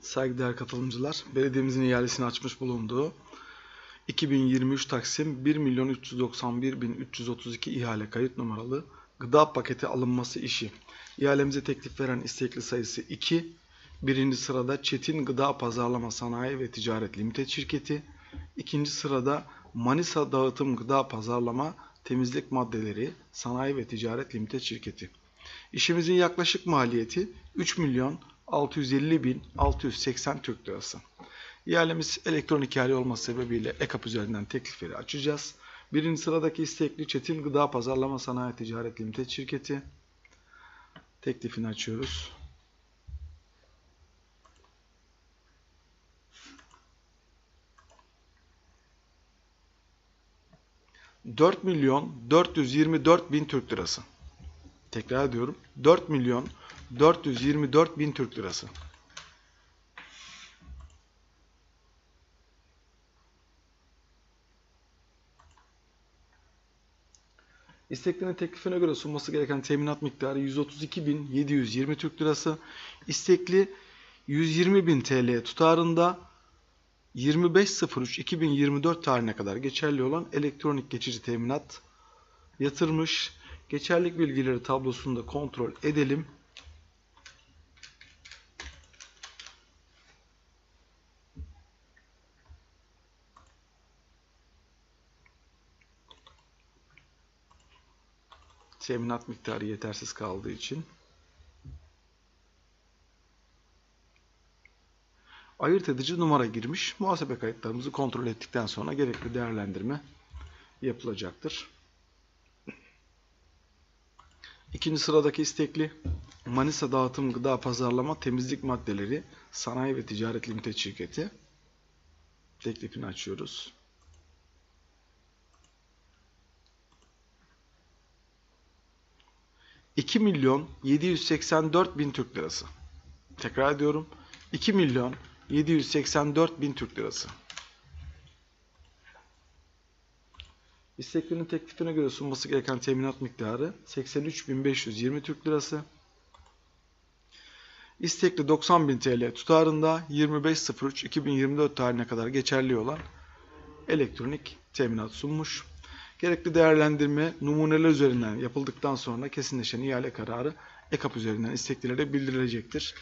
Saygıdeğer katılımcılar, belediyemizin ihalesini açmış bulunduğu 2023 Taksim 1 milyon 391 bin 332 ihale kayıt numaralı gıda paketi alınması işi. İhalemize teklif veren istekli sayısı 2. Birinci sırada Çetin Gıda Pazarlama Sanayi ve Ticaret Limited şirketi. İkinci sırada Manisa Dağıtım Gıda Pazarlama Temizlik Maddeleri Sanayi ve Ticaret Limited şirketi. İşimizin yaklaşık maliyeti 3 milyon 650 bin 680 Türk lirası. İhalemiz elektronik ihale olması sebebiyle EKAP üzerinden teklifleri açacağız. Birinci sıradaki istekli Çetin Gıda Pazarlama Sanayi Ticaret Limited şirketi. Teklifini açıyoruz. Dört milyon 424 bin Türk lirası. Tekrar ediyorum. 4 milyon 424 bin Türk lirası. İsteklerin teklifine göre sunması gereken teminat miktarı 132.720 Türk Lirası. İstekli 120.000 TL tutarında 25.03.2024 tarihine kadar geçerli olan elektronik geçici teminat yatırmış. Geçerlik bilgileri tablosunda kontrol edelim. Teminat miktarı yetersiz kaldığı için. Ayırt edici numara girmiş. Muhasebe kayıtlarımızı kontrol ettikten sonra gerekli değerlendirme yapılacaktır. İkinci sıradaki istekli Manisa Dağıtım Gıda Pazarlama Temizlik Maddeleri Sanayi ve Ticaret Limited şirketi. Teklifini açıyoruz. $2 milyon 784 bin Türk lirası. Tekrar ediyorum. 2 milyon 784 bin Türk lirası. İsteklerin teklifine göre sunması gereken teminat miktarı 83.520 Türk Lirası. İstekli 90.000 TL tutarında 25.03.2024 tarihine kadar geçerli olan elektronik teminat sunmuş. Gerekli değerlendirme numuneler üzerinden yapıldıktan sonra kesinleşen ihale kararı EKAP üzerinden isteklilere bildirilecektir.